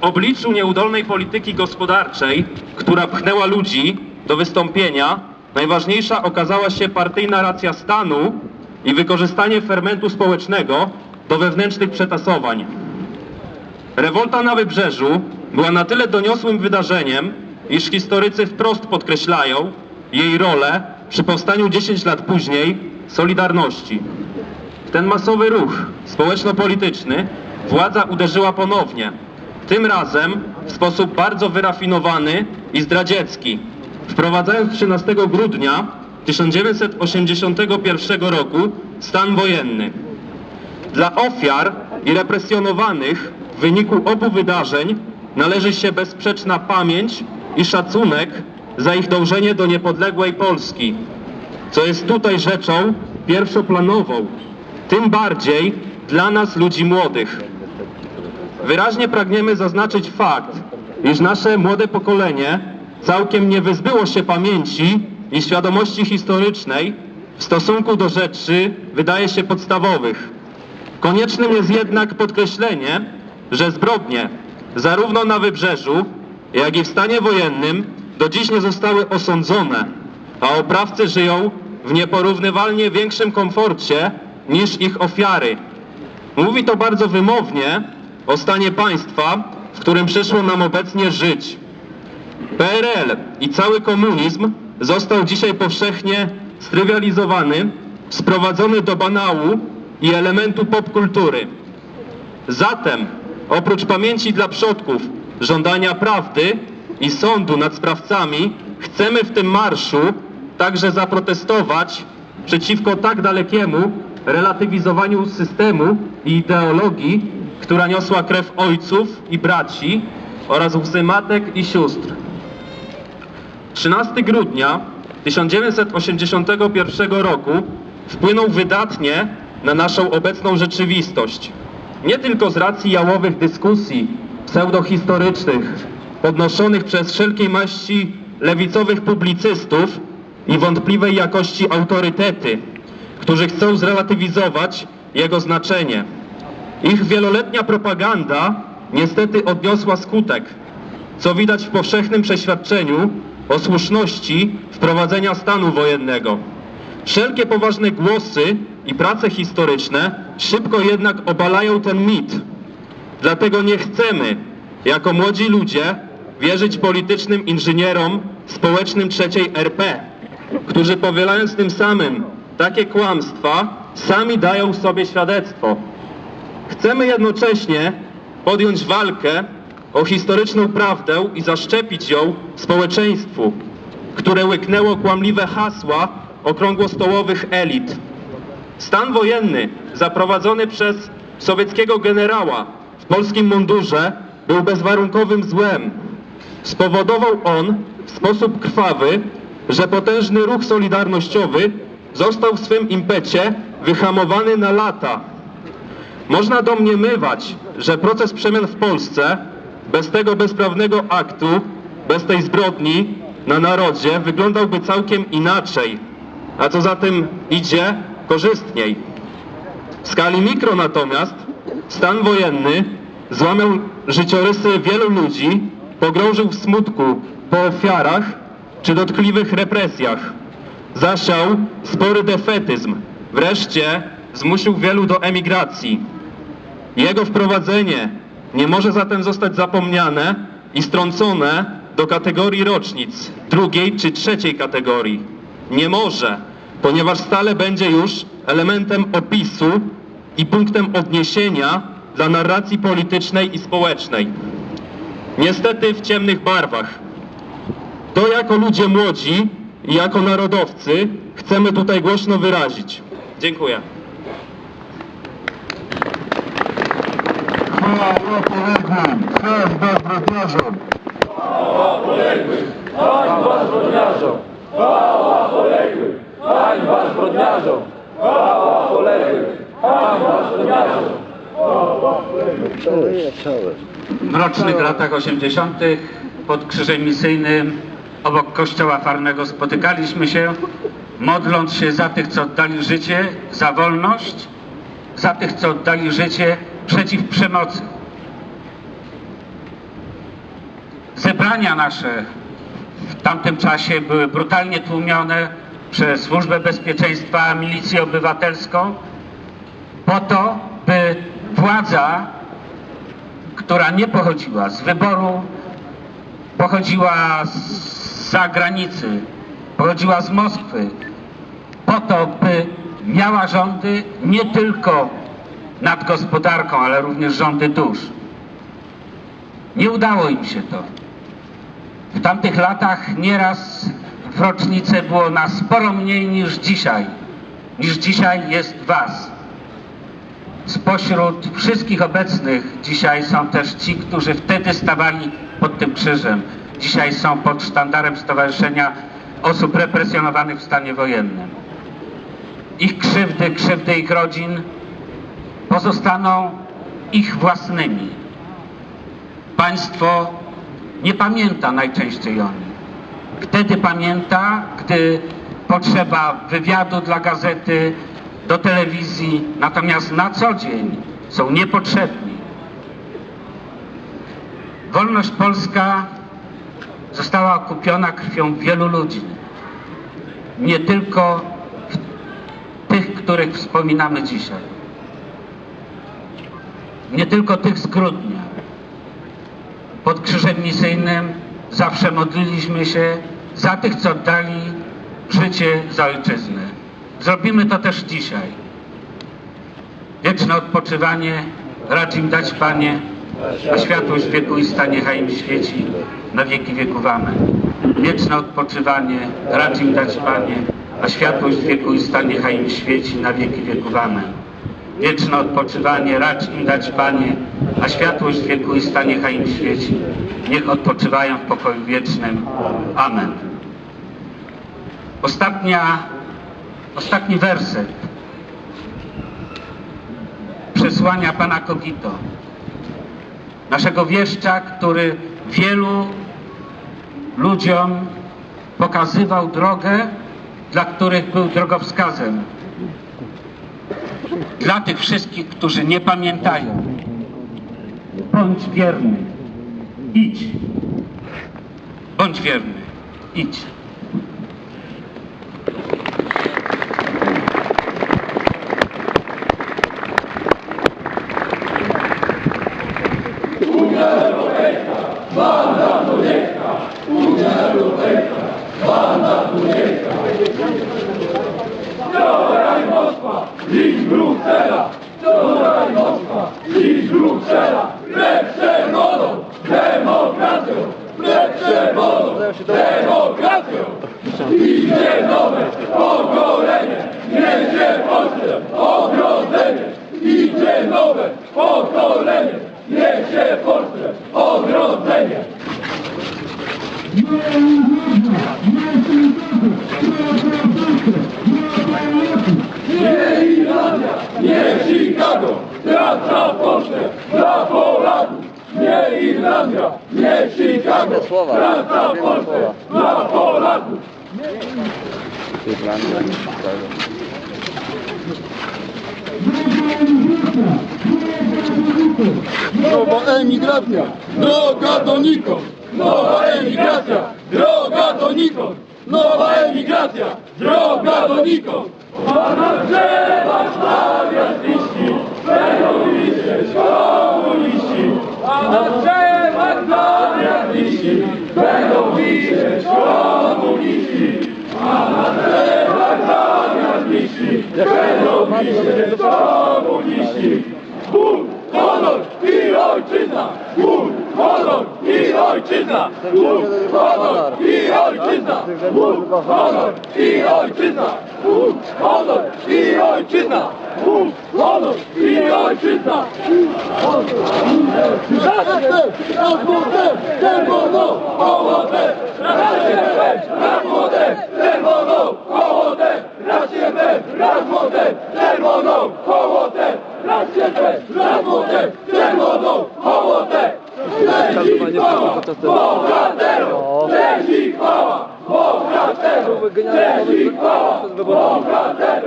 obliczu nieudolnej polityki gospodarczej, która pchnęła ludzi do wystąpienia, najważniejsza okazała się partyjna racja stanu i wykorzystanie fermentu społecznego do wewnętrznych przetasowań. Rewolta na Wybrzeżu była na tyle doniosłym wydarzeniem, iż historycy wprost podkreślają jej rolę przy powstaniu 10 lat później Solidarności. W ten masowy ruch społeczno-polityczny władza uderzyła ponownie, tym razem w sposób bardzo wyrafinowany i zdradziecki, wprowadzając 13 grudnia 1981 roku stan wojenny. Dla ofiar i represjonowanych w wyniku obu wydarzeń należy się bezsprzeczna pamięć i szacunek za ich dążenie do niepodległej Polski, co jest tutaj rzeczą pierwszoplanową, tym bardziej dla nas ludzi młodych. Wyraźnie pragniemy zaznaczyć fakt, iż nasze młode pokolenie całkiem nie wyzbyło się pamięci i świadomości historycznej w stosunku do rzeczy, wydaje się, podstawowych. Koniecznym jest jednak podkreślenie, że zbrodnie zarówno na Wybrzeżu, jak i w stanie wojennym do dziś nie zostały osądzone, a oprawcy żyją w nieporównywalnie większym komforcie niż ich ofiary. Mówi to bardzo wymownie o stanie państwa, w którym przyszło nam obecnie żyć. PRL i cały komunizm został dzisiaj powszechnie strywializowany, sprowadzony do banału i elementu popkultury. Zatem, oprócz pamięci dla przodków, żądania prawdy i sądu nad sprawcami, chcemy w tym marszu także zaprotestować przeciwko tak dalekiemu relatywizowaniu systemu i ideologii, która niosła krew ojców i braci oraz łzy matek i sióstr. 13 grudnia 1981 roku wpłynął wydatnie na naszą obecną rzeczywistość. Nie tylko z racji jałowych dyskusji pseudohistorycznych podnoszonych przez wszelkiej maści lewicowych publicystów i wątpliwej jakości autorytety, którzy chcą zrelatywizować jego znaczenie. Ich wieloletnia propaganda niestety odniosła skutek, co widać w powszechnym przeświadczeniu o słuszności wprowadzenia stanu wojennego. Wszelkie poważne głosy i prace historyczne szybko jednak obalają ten mit. Dlatego nie chcemy, jako młodzi ludzie, wierzyć politycznym inżynierom społecznym trzeciej RP, którzy powielając tym samym takie kłamstwa, sami dają sobie świadectwo. Chcemy jednocześnie podjąć walkę o historyczną prawdę i zaszczepić ją społeczeństwu, które łyknęło kłamliwe hasła okrągłostołowych elit. Stan wojenny zaprowadzony przez sowieckiego generała w polskim mundurze był bezwarunkowym złem. Spowodował on w sposób krwawy, że potężny ruch solidarnościowy został w swym impecie wyhamowany na lata. Można domniemywać, że proces przemian w Polsce bez tego bezprawnego aktu, bez tej zbrodni na narodzie wyglądałby całkiem inaczej, a co za tym idzie, korzystniej. W skali mikro natomiast stan wojenny złamał życiorysy wielu ludzi, pogrążył w smutku po ofiarach czy dotkliwych represjach. Zasiał spory defetyzm, wreszcie zmusił wielu do emigracji. Jego wprowadzenie nie może zatem zostać zapomniane i strącone do kategorii rocznic, drugiej czy trzeciej kategorii. Nie może, ponieważ stale będzie już elementem opisu i punktem odniesienia dla narracji politycznej i społecznej. Niestety w ciemnych barwach. To jako ludzie młodzi i jako narodowcy chcemy tutaj głośno wyrazić. Dziękuję. Chwała poległym! Chwała! Chwała zbrodniarzom! W mrocznych latach 80. pod krzyżem misyjnym obok kościoła farnego spotykaliśmy się, modląc się za tych, co oddali życie za wolność, za tych, co oddali życie przeciw przemocy. zebrania nasze w tamtym czasie były brutalnie tłumione przez Służbę Bezpieczeństwa, Milicję Obywatelską, po to, by władza, która nie pochodziła z wyboru, pochodziła z zagranicy, pochodziła z Moskwy, po to, by miała rządy nie tylko nad gospodarką, ale również rządy dusz. Nie udało im się to. W tamtych latach nieraz w rocznicę było nas sporo mniej niż dzisiaj. Niż dzisiaj jest was. Spośród wszystkich obecnych dzisiaj są też ci, którzy wtedy stawali pod tym krzyżem. Dzisiaj są pod sztandarem Stowarzyszenia Osób Represjonowanych w stanie wojennym. Ich krzywdy, krzywdy ich rodzin pozostaną ich własnymi. Państwo nie pamięta najczęściej o nich. Wtedy pamięta, gdy potrzeba wywiadu dla gazety, do telewizji, natomiast na co dzień są niepotrzebni. Wolność polska została okupiona krwią wielu ludzi. Nie tylko tych, których wspominamy dzisiaj. Nie tylko tych z grudnia. Pod krzyżem misyjnym zawsze modliliśmy się za tych, co oddali życie za ojczyznę. Zrobimy to też dzisiaj. Wieczne odpoczywanie racz im dać, Panie, a światłość wieku i stanie im świeci na wieki wieków. Amen. Wieczne odpoczywanie racz im dać, Panie, a światłość wieku i stanie im świeci na wieki wieków. Amen. Wieczne odpoczywanie racz im dać, Panie, a światłość wieku i stanie im świeci. Niech odpoczywają w pokoju wiecznym. Amen. Ostatnia, ostatni werset przesłania Pana Kogito, naszego wieszcza, który wielu ludziom pokazywał drogę, dla których był drogowskazem. Dla tych wszystkich, którzy nie pamiętają, bądź wierny, idź. Bądź wierny, idź. Idź Chicago, praca w Polsce dla Polaków. Nie Irlandia, nie Chicago, praca w Polsce dla Polaków. Nowa emigracja, droga donikąd. Nowa emigracja, droga donikąd. Nowa emigracja, droga donikąd. A na drzewach stawiać liści, będą wisieć komuniści. A na drzewach stawiać liści, będą wisieć komuniści. A na drzewach stawiać liści, będą wisieć komuniści. Bóg, honor i ojczyzna! Bóg, honor i ojczyzna! Bóg, honor i ojczyzna! Bóg, honor i ojczyzna! Bóg, honor i ojczyzna! Bóg, honor i ojczyzna! Razem, razem, czerwoną hołotę! Razem, raz młotem, czerwoną hołotę! Raz się we, raz młotem, czerwoną hołotę! Raz się we, raz młotem, czerwoną hołotę! Cześć i chwała bohaterom! Cześć i chwała bohaterom! Cześć i chwała bohaterom!